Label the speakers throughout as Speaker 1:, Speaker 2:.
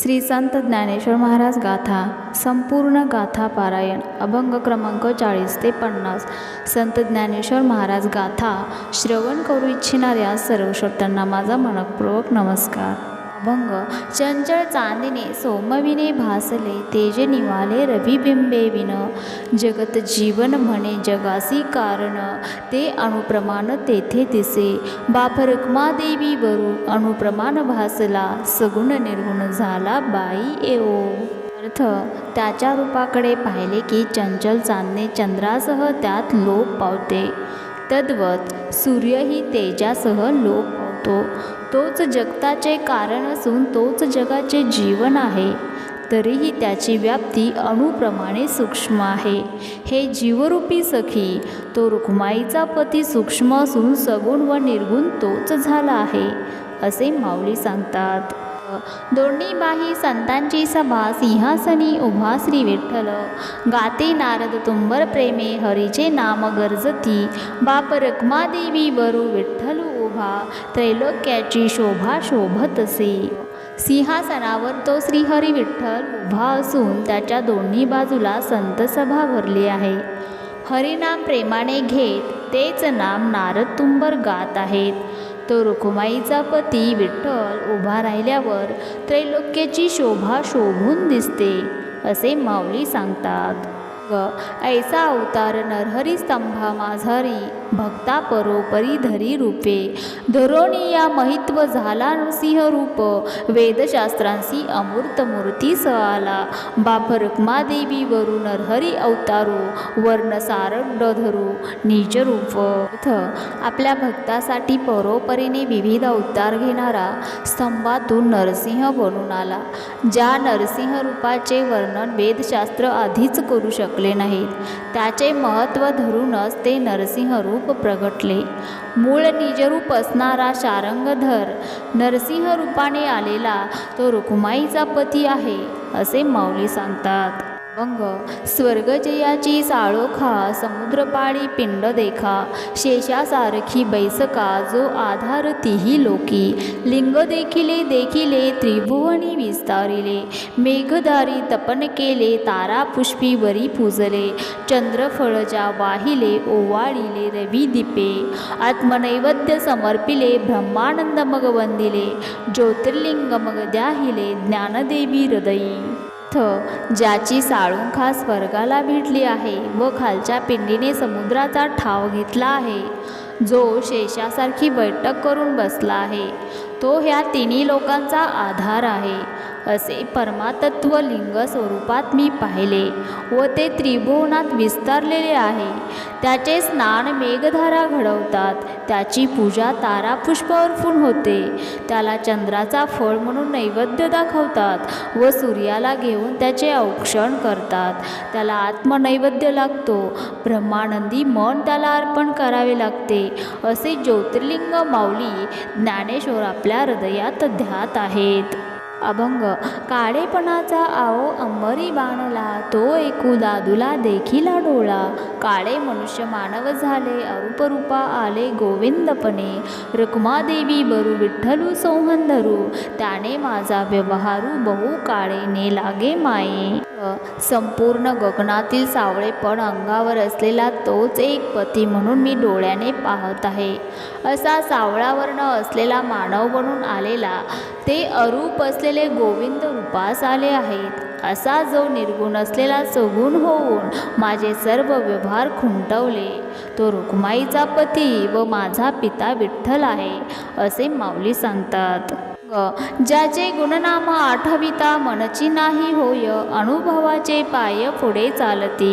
Speaker 1: श्री संत ज्ञानेश्वर महाराज गाथा संपूर्ण गाथा पारायण अभंग क्रमांक चाळीस ते पन्नास. संत ज्ञानेश्वर महाराज गाथा श्रवण करू इच्छिणाऱ्या सर्व श्रोत्यांना माझा मनपूर्वक नमस्कार. अभंग चंचल चांदिने सोमविने भासले तेज निवाले रविबिंबे विन. जगत जीवन म्हणे जगासी कारण ते अणुप्रमाण तेथे दिसे. बाप रखमादेवी वरू अणुप्रमाण भासला सगुण निर्गुण झाला बाई एओ अर्थ त्याच्या रूपाकडे पाहिले की चंचल चांदणे चंद्रासह त्यात लोप पावते. तद्वत सूर्यही तेजासह लोप पावतो. तोच जगताचे कारण असून तोच जगाचे जीवन आहे. तरीही त्याची व्याप्ती अणुप्रमाणे सूक्ष्म आहे. हे जीवरूपी सखी तो रुक्माईचा पती सूक्ष्म असून सगुण व निर्गुण तोच झाला आहे असे माऊली सांगतात. दोन्ही बाही संतांची सभा सिंहासनी उभा श्री विठ्ठल. गाते नारद तुंबर प्रेमे हरीचे नाम गरजती. बाप रखमादेवी वरू विठ्ठल उभा. त्रैलोक्याची शोभा शोभतसे सिंहासनावर तो श्रीहरी विठ्ठल उभा असून त्याच्या दोन्ही बाजूला संत सभा भरली आहे. हरिनाम प्रेमाने घेत तेच नाम नारद तुंबर गात आहेत. तो रुखुमाईचा पती विठ्ठल उभा राहिल्यावर त्रैलोक्याची शोभा शोभून दिसते असे माऊली सांगतात. ऐसा अवतार नरहरी स्तंभा माझारी भक्ता परोपरी धरी रूपे। धरोणी या महित्व झाला नृसिंह रूप वेदशास्त्रांशी अमूर्त मूर्ती स आला बाप रखमादेवी वरू नरहरी अवतारू वर्ण सारंड धरू निज रूप। अर्थ आपल्या भक्तासाठी परोपरीने विविध अवतार घेणारा स्तंभातून नरसिंह बनून आला ज्या नरसिंह रूपाचे वर्णन वेदशास्त्र आधीच करू शकले नाहीत. त्याचे महत्त्व धरूनच ते नरसिंह रूप प्रगटले. मूळ निजरूप असणारा शारंगधर नरसिंह रूपाने आलेला तो रुक्माईचा पती आहे असे माऊली सांगतात. अभंग स्वर्गजयाची साळोखा समुद्रपाळी पिंड देखा. शेषासारखी बैसका जो आधार तिही लोकी. लिंग देखिले देखिले त्रिभुवनी विस्तारिले. मेघधारी तपन केले तारा पुष्पी वरी पूजले. चंद्रफळजा वाहिले ओवाळिले रवी दीपे. आत्मनैवेद्य समर्पिले ब्रह्मानंद मग वंदिले. ज्योतिर्लिंग मग द्याहिले ज्ञानदेवी हृदयी. अर्थ ज्याची साळुंखा स्वर्गाला भिडली आहे व खालच्या पिंडीने समुद्राचा ठाव घेतला आहे. जो शेषासारखी बैठक करून बसला आहे. तो ह्या तिन्ही लोकांचा आधार आहे. असे परमातत्व लिंग स्वरूपात मी पाहिले व ते त्रिभुवनात विस्तारलेले आहे. त्याचे स्नान मेघधारा घडवतात. त्याची पूजा तारापुष्प अर्पून होते. त्याला चंद्राचा फळ म्हणून नैवेद्य दाखवतात व सूर्याला घेऊन त्याचे औक्षण करतात. त्याला आत्मनैवेद्य लागतो. ब्रह्मानंदी मन त्याला अर्पण करावे लागते. असे ज्योतिर्लिंग माऊली ज्ञानेश्वर आपल्या हृदयात ध्यात आहेत. अभंग. काळेपणाचा आओ अंबरी बाणला तो एकू दादूला देखिला डोळा. काळे मनुष्य मानव झाले अरूपरूपा आले गोविंदपणे. रुक्मादेवी बरू विठ्ठलू सोहंधरू त्याने माझा व्यवहारू बहु काळे ने लागे माये. संपूर्ण गगनातील सावळेपण अंगावर असलेला तोच एक पती म्हणून मी डोळ्याने पाहत आहे. असा सावळावर्ण असलेला मानव बनून आलेला ते अरूप असले गोविंद रूपास आले आहेत. असा जो निर्गुण असलेला सगुण होऊन माझे सर्व व्यवहार खुंटवले. तो रुक्माईचा पती व माझा पिता विठ्ठल आहे असे माऊली सांगतात. ज्याचे गुणनाम आठविता मनची नाही होय अनुभवाचे पाय पुढे चालते.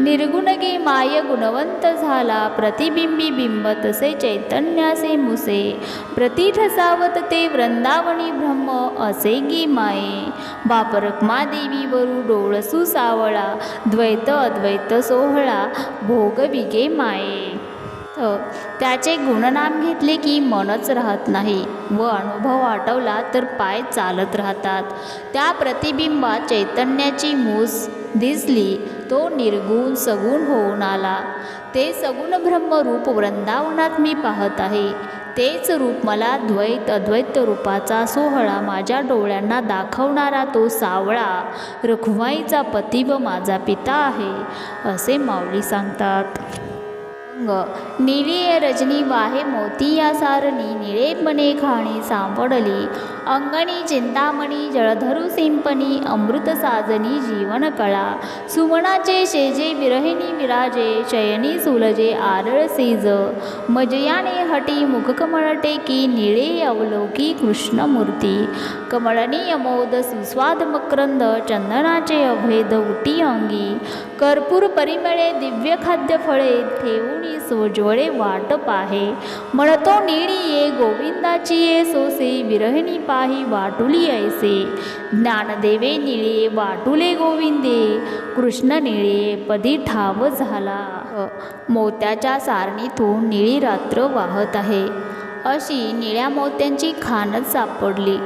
Speaker 1: निर्गुणगे माय गुणवंत झाला प्रतिबिंबी बिंब तसे चैतन्यासे मुसे. प्रतिठसावत ते वृंदावनी ब्रह्म असे गी माये. बाप देवीवरू वरू डोळसू सावळा द्वैत अद्वैत सोहळा भोगविगे माये. त्याचे गुणनाम घेतले की मनच राहत नाही व अनुभव आठवला तर पाय चालत राहतात. त्या प्रतिबिंबात चैतन्याची मूस दिसली तो निर्गुण सगुण होऊन आला. ते सगुण ब्रह्मरूप वृंदावनात मी पाहत आहे. तेच रूप मला द्वैत अद्वैत रूपाचा सोहळा माझ्या डोळ्यांना दाखवणारा तो सावळा रखुमाईचा पती व माझा पिता आहे असे माऊली सांगतात. अंग निळी रजनी वाहे मोती या सारणी निळेपणे खाणी सांपडली अंगणी चिंतामणी जळधरू सिंपणी अमृत साजनी जीवन कळा सुमणाचे शेजे विरहिणी विराजे शयनी सुलजे आरळ सीज मजयाने हटी मुखकमळ टेकी निळे अवलोकी कृष्णमूर्ती कमळनी अमोद सुस्वाद मकरंद चंदनाचे अभेद उटी अंगी कर्पूर परिमळे दिव्य खाद्य फळे ठेवून सोज्वळे वाट पाहे म्हणतो निळीये गोविंदाची ये सोसे विरहिणी पाही वाटुली ऐसे. ज्ञानदेवे निळे वाटुले गोविंदे कृष्ण निळे पदी ठाव झाला. मोत्याच्या सारणीतून निळी रात्र वाहत आहे. अशी निळ्या मोत्यांची खानच सापडली.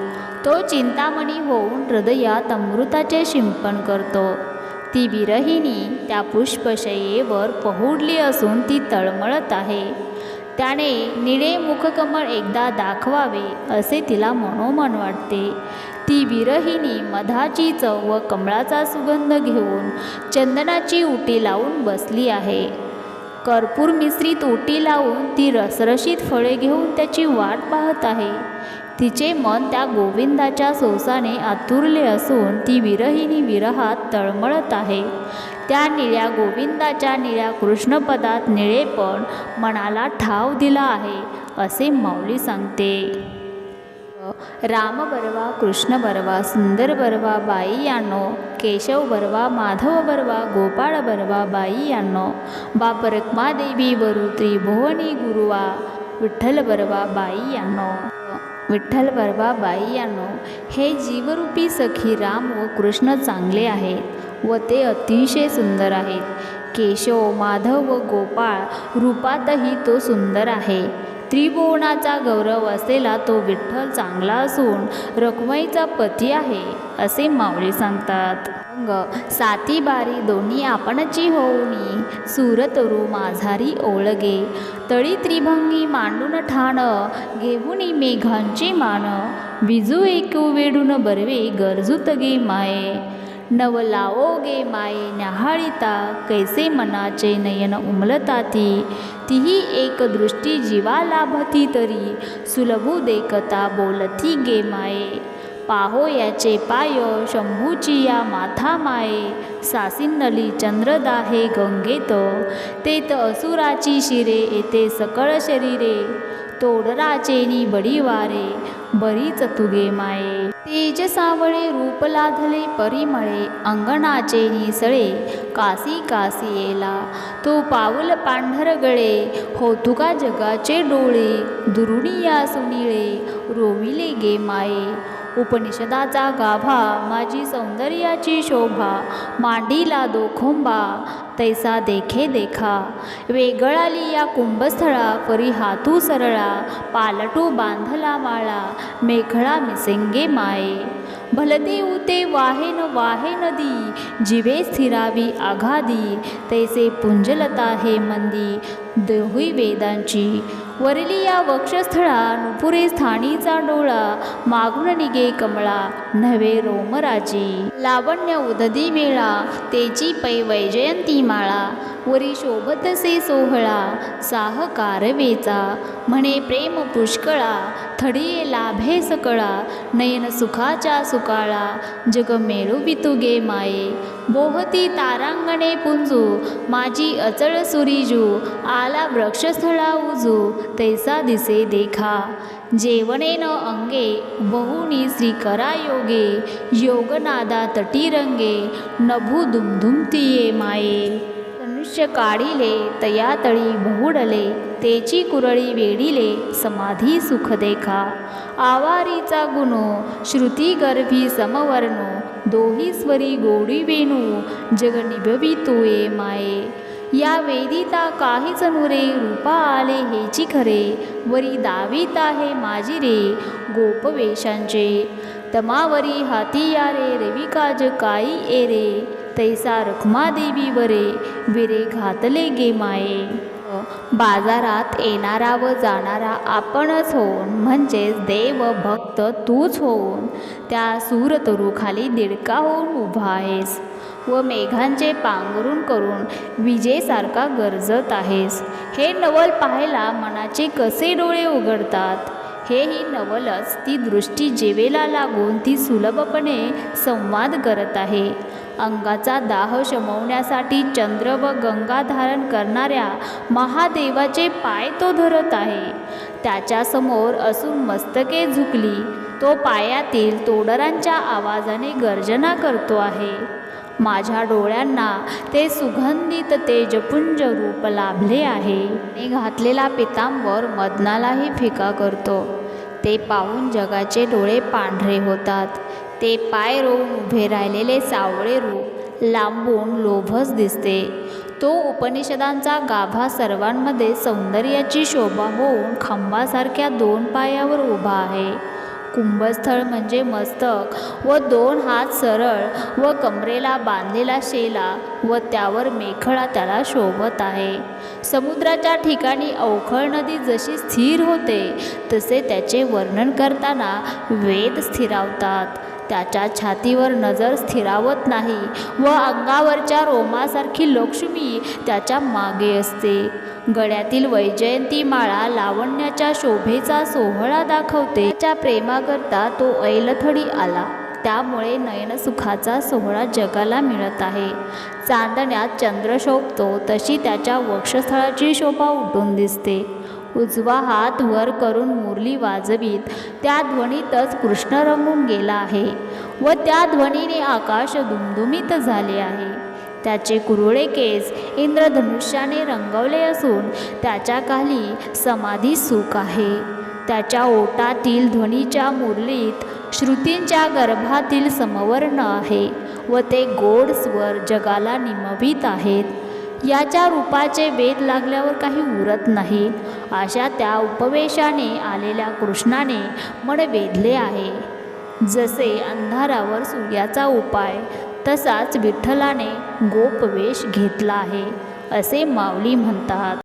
Speaker 1: तो चिंतामणी होऊन हृदयात अमृताचे शिंपण करतो. ती विरहिणी त्या पुष्पशयेवर पहुडली असून ती तळमळत आहे. त्याने निळे मुखकमळ एकदा दाखवावे असे तिला मनोमन वाटते. ती विरहिणी मधाची चव व कमळाचा सुगंध घेऊन चंदनाची उटी लावून बसली आहे. कर्पूर मिश्रित उटी लावून ती रसरशीत फळे घेऊन त्याची वाट पाहत आहे. तिचे मन त्या गोविंदाच्या सोसाने आतुरले असून ती विरहिणी विरहात तळमळत आहे. त्या निळ्या गोविंदाच्या निळ्या कृष्णपदात निळेपण मनाला ठाव दिला आहे असे माऊली सांगते. राम बरवा कृष्ण बरवा सुंदर बरवा बाई यानो केशव बरवा माधव बरवा गोपाळ बरवा बाई यानो बाप रक्मादेवी वरु त्रिभुवनी गुरुवा विठ्ठल बरवा बाई यानो. विठ्ठल बरवा बाई यानो हे जीवरूपी सखी राम व कृष्ण चांगले आहेत व ते अतिशय सुंदर आहेत. केशव माधव व गोपाळ रूपातही तो सुंदर आहे. त्रिभुवनाचा गौरव असलेला तो विठ्ठल चांगला असून रखुमाईचा पती आहे असे माऊली सांगतात. अंग साती बारी दोन्ही आपणची होऊनी सुरतरू माझारी ओळगे. तळी त्रिभंगी मांडून ठाण घेऊनी मेघांचे मान. विजू एकू वेडून बरवे गरजूत गे माये. नवलाओ गे माये न्याहाळिता कैसे मनाचे नयन उमलता ती. तीही एक दृष्टी जीवा लाभती तरी. सुलभू देखता बोलती गे माये. पाहो याचे पाय शंभूची या माथा माये. सासिन्नली चंद्रदाहे गंगेत. तेत असुराची शिरे येते सकळ शरीरे. तोडराचेनी बडी वारे बरीच तुगे माये. तेज सावळे रूप लाधले परिमळे अंगणाचे निसळे कासी कासी येला. तो पाऊल पांढर गळे हो तुका जगाचे डोळे दुरुणिया सुनिळे रोविले गे माये. उपनिषदाचा गाभा माझी सौंदर्याची शोभा मांडीला दोखोंबा तैसा देखे देखा. वेगळाली या कुंभस्थळा परी हातू सरळा पालटू बांधला माळा मेखळा मिसेंगे माये. भलते उते वाहे न वाहे नदी जिवे स्थिरावी आघादी तैसे पुंजलता हे मंदी देहुई वेदांची वरली या वक्षस्थळा नुपुरे स्थानीचा डोळा मागून निगे कमळा नव्हे रोमराजी लावण्य उददी वेळा तेची पै वैजयंती माळा वरी शोभतसे सोहळा साह कारवेचा म्हणे प्रेम पुष्कळा थडिये लाभे सकळा नयन सुखाच्या सुकाळा जग मेळू गे माये. बोहती तारांगणे पुंजू माझी अचळ सुरीजू आला वृक्षस्थळा उजू तैसा दिसे देखा. जेवणेन अंगे बहुनी श्रीकरा योगे योगनादा तटीरंगे नभू दुमधुमतीये माये. मनुष्य काढिले तयातळी बहुडले तेची कुरळी वेडिले समाधी सुख देखा. आवारीचा गुणो श्रुती गर्भी समवर्णो दोही स्वरी गोडी वेणू जग निभवी तुये माये. या वेदिता काहीच नुरे रूपा आले हेची खरे. वरी दावीत आहे माझी रे गोपवेशांचे तमावरी हाती या रे रविकाज काई एरे. तैसा रखमादेवी वरे विरे घातले गे माये. बाजारात येणारा व जाणारा आपणच होऊन म्हणजेच देव भक्त तूच होऊन त्या सूरतरुखाली दिडका होऊन उभा आहेस व मेघांचे पांघरून करून विजेसारखा गरजत आहेस. हे नवल पाहायला मनाचे कसे डोळे उघडतात? हेही नवलच ती दृष्टी जेवेला लागून ती सुलभपणे संवाद करत आहे. अंगाचा दाह शमवण्यासाठी चंद्र व गंगा धारण करणाऱ्या महादेवाचे पाय तो धरत आहे. त्याच्यासमोर असून मस्तके झुकली तो पायातील तोडरांच्या आवाजाने गर्जना करतो आहे. माझ्या डोळ्यांना ते सुगंधित तेजपुंज रूप लाभले आहे. मी घातलेला पितांवर मदनालाही फिका करतो. ते पाहून जगाचे डोळे पांढरे होतात. ते पाय रोवून उभे राहिलेले सावळे रूप लांबून लोभस दिसते. तो उपनिषदांचा गाभा सर्वांमध्ये सौंदर्याची शोभा होऊन खांबासारख्या दोन पायावर उभा आहे. कुंभस्थळ म्हणजे मस्तक व दोन हात सरळ व कमरेला बांधलेला शेला व त्यावर मेखळा त्याला शोभत आहे. समुद्राच्या ठिकाणी अवखळ नदी जशी स्थिर होते तसे त्याचे वर्णन करताना वेद स्थिरावतात. त्याच्या छातीवर नजर स्थिरावत नाही व अंगावरच्या रोमासारखी लक्ष्मी त्याच्यामागे असते. गळ्यातील वैजयंती माळा लावण्याच्या शोभेचा सोहळा दाखवते. त्याच्या प्रेमाकरता तो ऐलथडी आला. त्यामुळे नयनसुखाचा सोहळा जगाला मिळत आहे. चांदण्यात चंद्र शोभतो तशी त्याच्या वक्षस्थळाची शोभा उठून दिसते. उजवा हात वर करून मुरली वाजवीत. त्या ध्वनीतच कृष्ण रंगून गेला आहे व त्या ध्वनीने आकाश दुमदुमीत झाले आहे. त्याचे कुरुळे केस इंद्रधनुष्याने रंगवले असून त्याच्याखाली समाधी सुख आहे. त्याच्या ओटातील ध्वनीच्या मुरलीत श्रुतींच्या गर्भातील समवर्ण आहे व ते गोड स्वर जगाला निमवीत आहेत. याच्या रूपाचे वेद लागल्यावर काही उरत नाही. अशा त्या उपवेशाने आलेल्या कृष्णाने मन वेधले आहे. जसे अंधारावर सूर्याचा उपाय तसाच विठ्ठलाने गोपवेश घेतला आहे असे माऊली म्हणतात.